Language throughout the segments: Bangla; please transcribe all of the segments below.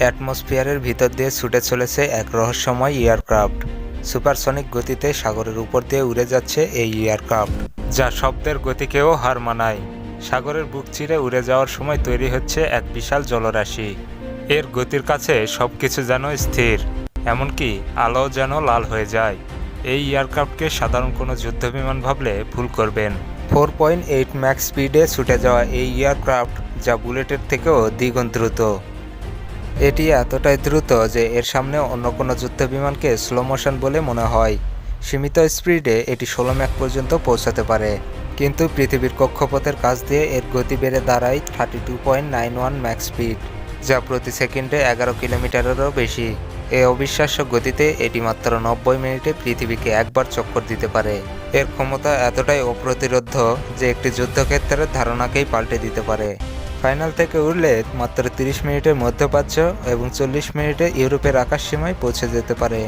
অ্যাটমসফিয়ারের ভিতর দিয়ে ছুটে চলেছে এক রহস্যময় এয়ারক্রাফট। সুপারসনিক গতিতে সাগরের উপর দিয়ে উড়ে যাচ্ছে এই এয়ারক্রাফট, যা শব্দের গতিকেও হার মানায়। সাগরের বুক চিরে উড়ে যাওয়ার সময় তৈরি হচ্ছে এক বিশাল জলরাশি। এর গতির কাছে সব কিছু যেন স্থির, এমনকি আলো যেন লাল হয়ে যায়। এই এয়ারক্রাফটকে সাধারণ কোনো যুদ্ধবিমান ভাবলে ভুল করবেন। ফোর পয়েন্ট এইট ম্যাক্স স্পিডে ছুটে যাওয়া এই এয়ারক্রাফট, যা বুলেটের থেকেও দ্বিগুণ দ্রুত। এটি এতটাই দ্রুত যে এর সামনে অন্য কোনো যুদ্ধবিমানকে স্লো মোশন বলে মনে হয়। সীমিত স্পিডে এটি ষোলো ম্যাক পর্যন্ত পৌঁছাতে পারে। কিন্তু পৃথিবীর কক্ষপথের কাছ দিয়ে এর গতি বেড়ে দাঁড়ায় thirty two point nine one max speed, যা প্রতি সেকেন্ডে এগারো কিলোমিটারেরও বেশি। এই অবিশ্বাস্য গতিতে এটি মাত্র নব্বই মিনিটে পৃথিবীকে একবার চক্কর দিতে পারে। এর ক্ষমতা এতটাই অপ্রতিরোধ যে একটি যুদ্ধক্ষেত্রের ধারণাকেই পাল্টে দিতে পারে। ফাইনাল থেকে উঠলে মাত্র তিরিশ মিনিটের মধ্যপ্রাচ্য এবং চল্লিশ মিনিটে ইউরোপের আকাশ সীমায় পৌঁছে যেতে পারে।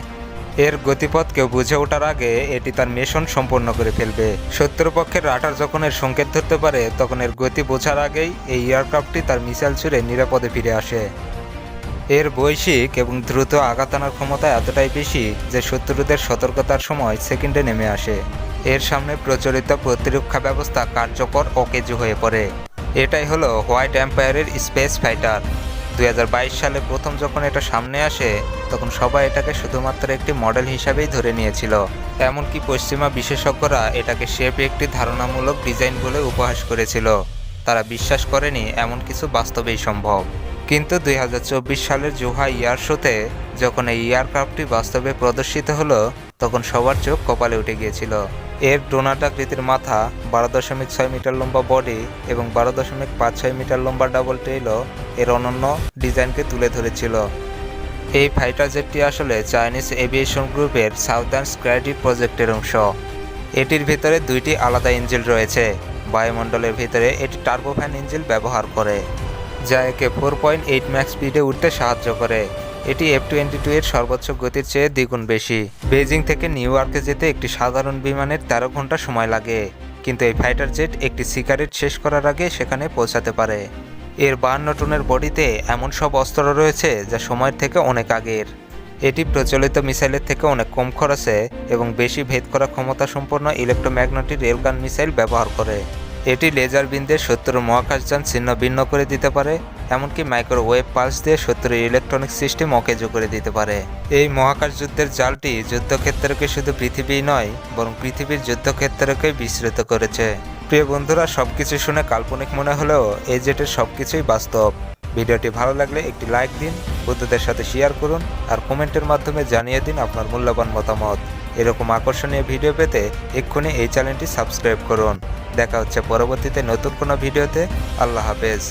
এর গতিপথ কেউ বুঝে ওঠার আগে এটি তার মিশন সম্পন্ন করে ফেলবে। শত্রুপক্ষের রাটার যখন এর সংকেত ধরতে পারে, তখন এর গতি বোঝার আগেই এই এয়ারক্রাফটটি তার মিসাইল ছুড়ে নিরাপদে ফিরে আসে। এর বৈশ্বিক এবং দ্রুত আঘাত আনার ক্ষমতা এতটাই বেশি যে শত্রুদের সতর্কতার সময় সেকেন্ডে নেমে আসে। এর সামনে প্রচলিত প্রতিরক্ষা ব্যবস্থা কার্যকর অকেজু হয়ে পড়ে। এটাই হলো হোয়াইট এম্পায়ারের স্পেস ফাইটার। দুই হাজার বাইশ সালে প্রথম যখন এটা সামনে আসে, তখন সবাই এটাকে শুধুমাত্র একটি মডেল হিসাবেই ধরে নিয়েছিল। এমনকি পশ্চিমা বিশেষজ্ঞরা এটাকে শেপ একটি ধারণামূলক ডিজাইন বলে উপহাস করেছিল। তারা বিশ্বাস করেনি এমন কিছু বাস্তবেই সম্ভব। কিন্তু দুই হাজার চব্বিশ সালের জুহা ইয়ার শোতে যখন এই এয়ারক্রাফটটি বাস্তবে প্রদর্শিত হলো, তখন সবার চোখ কপালে উঠে গিয়েছিল। এর ডোনাটাকৃতির মাথা, বারো দশমিক ছয় মিটার লম্বা বডি এবং বারো দশমিক পাঁচ ছয় মিটার লম্বা ডাবল টেইলও এর অনন্য ডিজাইনকে তুলে ধরেছিল। এই ফাইটার জেটটি আসলে চাইনিজ এভিয়েশন গ্রুপের সাউদার্ন স্ক্র্যাডি প্রজেক্টের অংশ। এটির ভিতরে দুইটি আলাদা ইঞ্জিল রয়েছে। বায়ুমণ্ডলের ভিতরে এটি টার্বোফ্যান ইঞ্জিল ব্যবহার করে। যা একে ফোর পয়েন্ট এইট ম্যাক্স স্পিডে উঠতে সাহায্য করে। এটি এফ টোয়েন্টি টু এর সর্বোচ্চ গতির চেয়ে দ্বিগুণ বেশি। বেজিং থেকে নিউ ইয়র্কে যেতে একটি সাধারণ বিমানের তেরো ঘণ্টা সময় লাগে। কিন্তু এই ফাইটার জেট একটি সিগারেট শেষ করার আগে সেখানে পৌঁছাতে পারে। এর বাহান্ন টনের বডিতে এমন সব অস্ত্র রয়েছে যা সময়ের থেকে অনেক আগের। এটি প্রচলিত মিসাইলের থেকে অনেক কম খরচে এবং বেশি ভেদ করা ক্ষমতা সম্পন্ন ইলেকট্রোম্যাগনেটিক রেলগান মিসাইল ব্যবহার করে। এটি লেজার বিন দিয়ে শত্রুর মহাকাশযান ছিন্ন ভিন্ন করে দিতে পারে, এমনকি মাইক্রোওয়েভ পালস দিয়ে শত্রুর ইলেকট্রনিক সিস্টেম অকেজো করে দিতে পারে। এই মহাকাশ যুদ্ধের জালটি যুদ্ধক্ষেত্রকে শুধু পৃথিবীই নয়, বরং পৃথিবীর যুদ্ধক্ষেত্রকে বিস্তৃত করেছে। প্রিয় বন্ধুরা, সবকিছু শুনে কাল্পনিক মনে হলেও এই জেটের সবকিছুই বাস্তব। ভিডিওটি ভালো লাগলে একটি লাইক দিন, বন্ধুদের সাথে শেয়ার করুন, আর কমেন্টের মাধ্যমে জানিয়ে দিন আপনার মূল্যবান মতামত। এরকম আকর্ষণীয় ভিডিও পেতে এক্ষুনি এই চ্যানেলটি সাবস্ক্রাইব করুন। দেখা হচ্ছে পরবর্তীতে নতুন কোনো ভিডিওতে। আল্লাহ হাফেজ।